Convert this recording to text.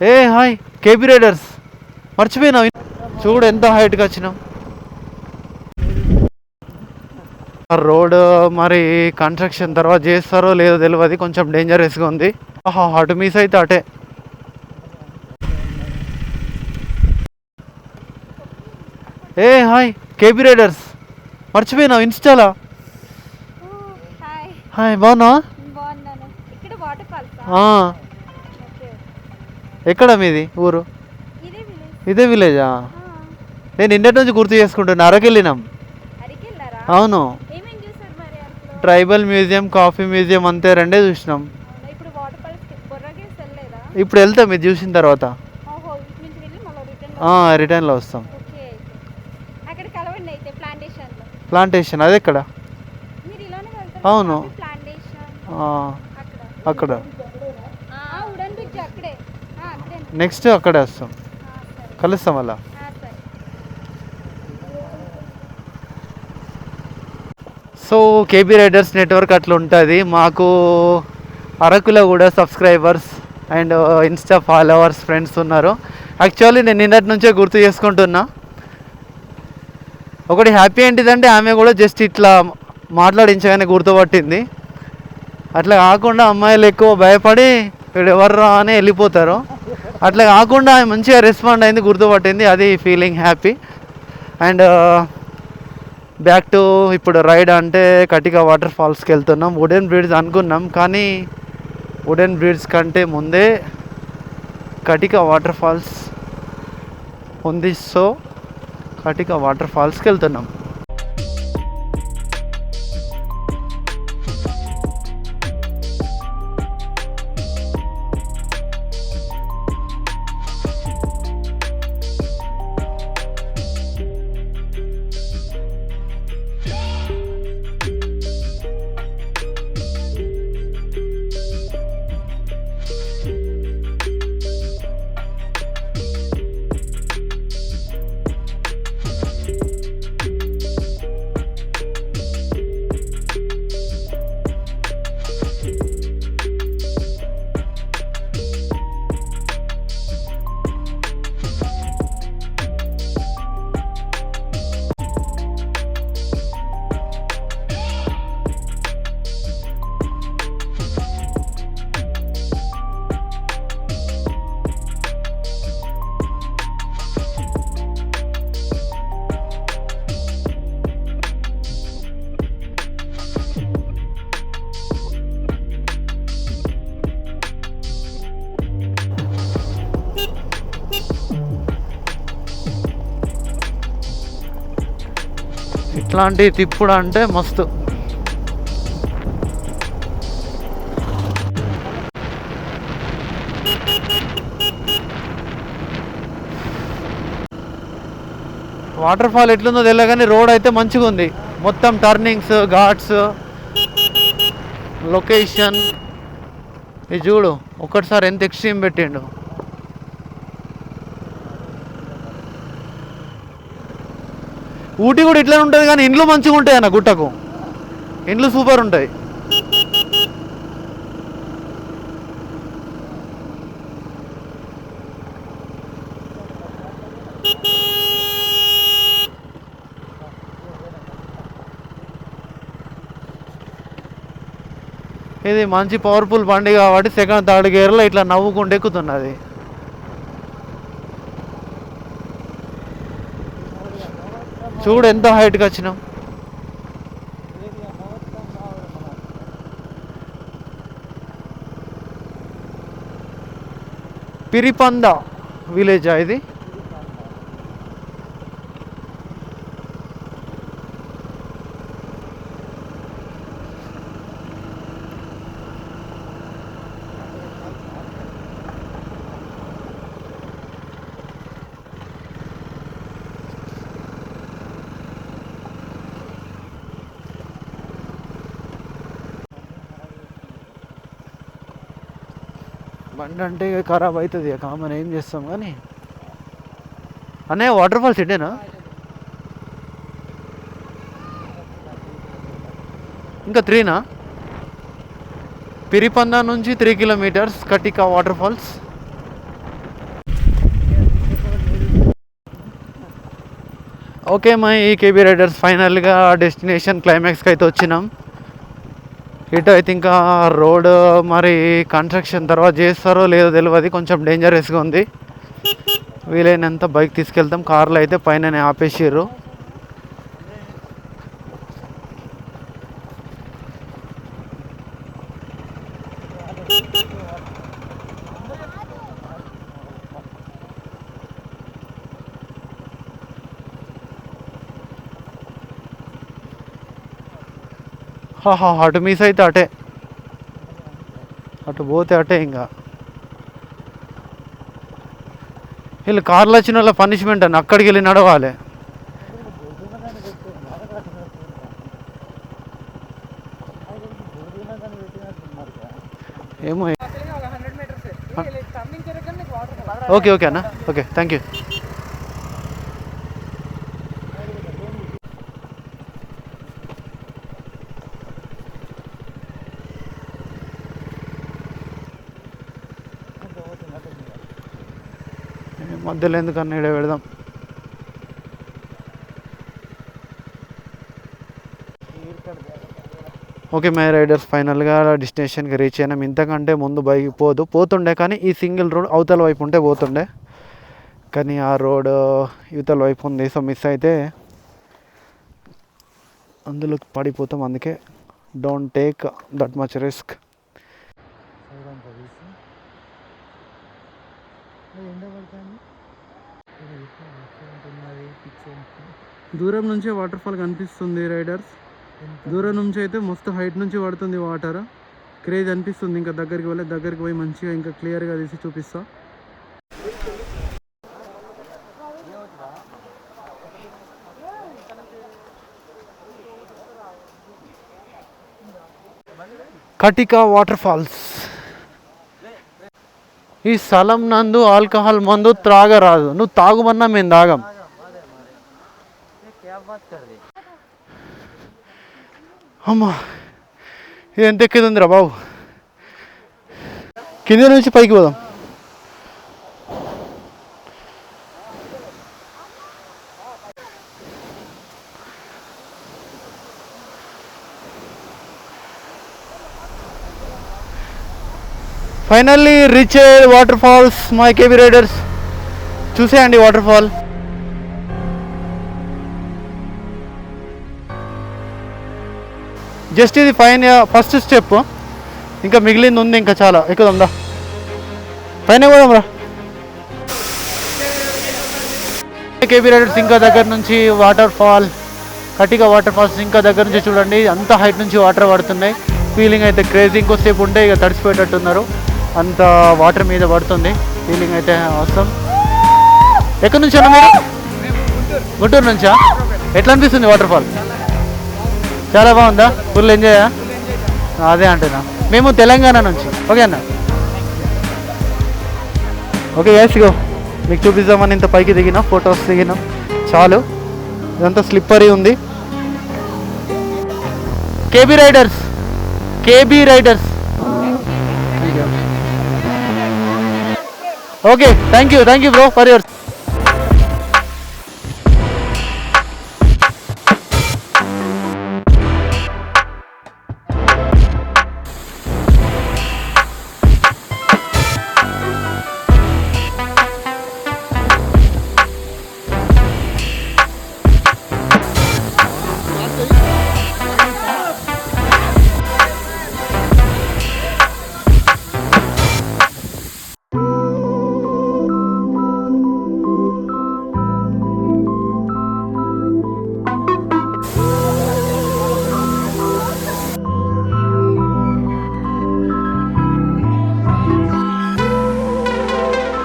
ఏ hi. KB riders. మర్చిపోయినావు? చూడు ఎంత హైట్కి వచ్చినాం. రోడ్ మరి కన్స్ట్రక్షన్ తర్వాత చేస్తారో లేదో తెలియదు కొంచెం డేంజరస్గా ఉంది. ఆహా అటు మిస్ అయితే అటే. ఏ హాయ్. KB riders. మర్చిపోయినావు? ఇన్స్టాలా? హాయ్. బాగున్నావా బాగున్నాను ఇక్కడ వాటర్ ఫాల్స్ ఆ, ఓకే ఎక్కడ మీది? ఊరు? ఇదే విలేజ్ నేను ఇంటి నుంచి గుర్తు చేసుకుంటున్నా అరకెళ్ళినాం. అవును. ట్రైబల్ మ్యూజియం కాఫీ మ్యూజియం అంతే రెండే చూసినాం. ఇప్పుడు వెళ్తాం ఇది చూసిన తర్వాత. రిటర్న్లో వస్తాం. ప్లాంటేషన్ అది ఎక్కడ? అవును. అక్కడ అక్కడ ఆ ఉడన్ బ్రిడ్జ్ అక్కడే ఆ, అక్కడే నెక్స్ట్ అక్కడే వస్తాం. కలుస్తాం అలా సో కేబీ రైడర్స్ నెట్వర్క్ అట్లా ఉంటుంది. మాకు అరకులో కూడా subscribers and insta followers friends ఉన్నారు. యాక్చువల్లీ నేను నిన్నటి నుంచే గుర్తు చేసుకుంటున్నా. ఒకటి హ్యాపీ ఏంటిదంటే ఆమె కూడా జస్ట్ ఇట్లా మాట్లాడించగానే గుర్తుపట్టింది. అట్లా కాకుండా అమ్మాయిలు ఎక్కువ భయపడి వీడు ఎవర్రా అని వెళ్ళిపోతారు. అట్లా కాకుండా మంచిగా రెస్పాండ్ అయింది గుర్తుపట్టింది. అది feeling happy and back to ఇప్పుడు రైడ్ అంటే కటిక వాటర్ ఫాల్స్కి వెళ్తున్నాం. వుడెన్ బ్రిడ్జ్ అనుకున్నాం కానీ వుడెన్ బ్రిడ్జ్ కంటే ముందే కటిక వాటర్ ఫాల్స్ ఉంది. సో కటిక వాటర్ ఫాల్స్కి వెళ్తున్నాం. ఇట్లాంటి తిప్పుడు అంటే మస్తు. వాటర్ ఫాల్ ఎట్లుందో తెలియదు కానీ రోడ్ అయితే మంచిగా ఉంది మొత్తం టర్నింగ్స్ ఘాట్స్ లొకేషన్. ఇది చూడు ఒక్కటిసారి ఎంత ఎక్స్ట్రీమ్ పెట్టిండు. ఊటీ కూడా ఇట్లనే ఉంటుంది కానీ ఇండ్లు మంచిగా ఉంటాయి అన్న గుట్టకు. ఇండ్లు సూపర్ ఉంటాయి. ఇది మంచి పవర్ఫుల్ బండి కాబట్టి సెకండ్ థర్డ్ గేర్లో ఇట్లా నవ్వుకుంటూ ఎక్కుతున్నది. చూడు ఎంత హైట్కి వచ్చినాం. పిరిపంద విలేజా ఇది? బండి అంటే ఖరాబ్ అవుతుంది కామన్ ఏం చేస్తాం కానీ. అన్నయ్య వాటర్ ఫాల్స్ ఇటేనా ఇంకా త్రీనా? పిరిపంద నుంచి three kilometres Katika water falls okay మా ఈ కేబీ రైడర్స్ ఫైనల్గా డెస్టినేషన్ క్లైమాక్స్కి అయితే వచ్చినాం. ఇటు అయితే ఇంకా రోడ్ మరి కన్స్ట్రక్షన్ తర్వాత చేస్తారో లేదో తెలియదు కొంచెం డేంజరస్గా ఉంది. వీలైనంత బైక్ తీసుకెళ్తాం. కార్లో అయితే పైన ఆపేసారు హాహా అటు మిస్ అయితే అటే. అటు పోతే అటే ఇంకా. వీళ్ళు కార్లు వచ్చిన వాళ్ళ పనిష్మెంట్ అని అక్కడికి వెళ్ళి నడవాలి. ఏమో ఓకే ఓకే అన్న. ఓకే థ్యాంక్ యూ మధ్యలో ఎందుకన్నా ఇడ పెడదాం. ఓకే మై రైడర్స్ ఫైనల్గా డెస్టినేషన్కి రీచ్ అయినాం. ఇంతకంటే ముందు బైక్ పోదు. పోతుండే కానీ ఈ సింగిల్ రోడ్ అవతల వైపు ఉంటే పోతుండే. కానీ ఆ రోడ్ యువతల వైపు ఉంది. సో మిస్ అయితే అందులో పడిపోతాం. అందుకే don't take that much risk. దూరం నుంచే వాటర్ ఫాల్ కనిపిస్తుంది రైడర్స్. దూరం నుంచి అయితే మస్తు హైట్ నుంచి పడుతుంది వాటర్. క్రేజ్ అనిపిస్తుంది ఇంకా దగ్గరికి వెళ్ళి దగ్గరికి పోయి మంచిగా ఇంకా క్లియర్గా తీసి చూపిస్తా. కటిక వాటర్ ఫాల్స్ ఈ స్థలం నందు ఆల్కహాల్ మందు త్రాగరాదు. నువ్వు తాగుమన్నా మేము తాగం. అమ్మా ఇది ఎంత ఉందిరా బాబు? కింద నుంచి పైకి పోదాం. Finally reach water falls my KB riders చూసేయండి వాటర్ ఫాల్ జస్ట్ ఇది పైన ఫస్ట్ స్టెప్. ఇంకా మిగిలింది ఉంది ఇంకా చాలా. ఎక్కుదాందా పైన పోదాం రా. కేబీ రైడర్స్ ఇంకా దగ్గర నుంచి water fall Katiki water falls ఇంకా దగ్గర నుంచి చూడండి. అంత హైట్ నుంచి వాటర్ పడుతున్నాయి. ఫీలింగ్ అయితే క్రేజీ ఇంకోసేపు ఉంటే ఇక తడిసిపోయేటట్టున్నారు. అంత వాటర్ మీద పడుతుంది. ఫీలింగ్ అయితే అవసరం ఎక్కడి నుంచి అన్న మీరు? గుంటూరు నుంచా? ఎట్లా అనిపిస్తుంది వాటర్ ఫాల్ చాలా బాగుందా? ఫుల్ ఎంజాయా అదే అంటున్నా. మేము తెలంగాణ నుంచి. ఓకే అన్న? ఓకే ఎస్ గో మీకు చూపిద్దామని ఇంత పైకి దిగినా ఫొటోస్ దిగినా. చాలు. ఇదంతా స్లిప్పరీ ఉంది. KB riders KB riders okay thank you thank you bro for your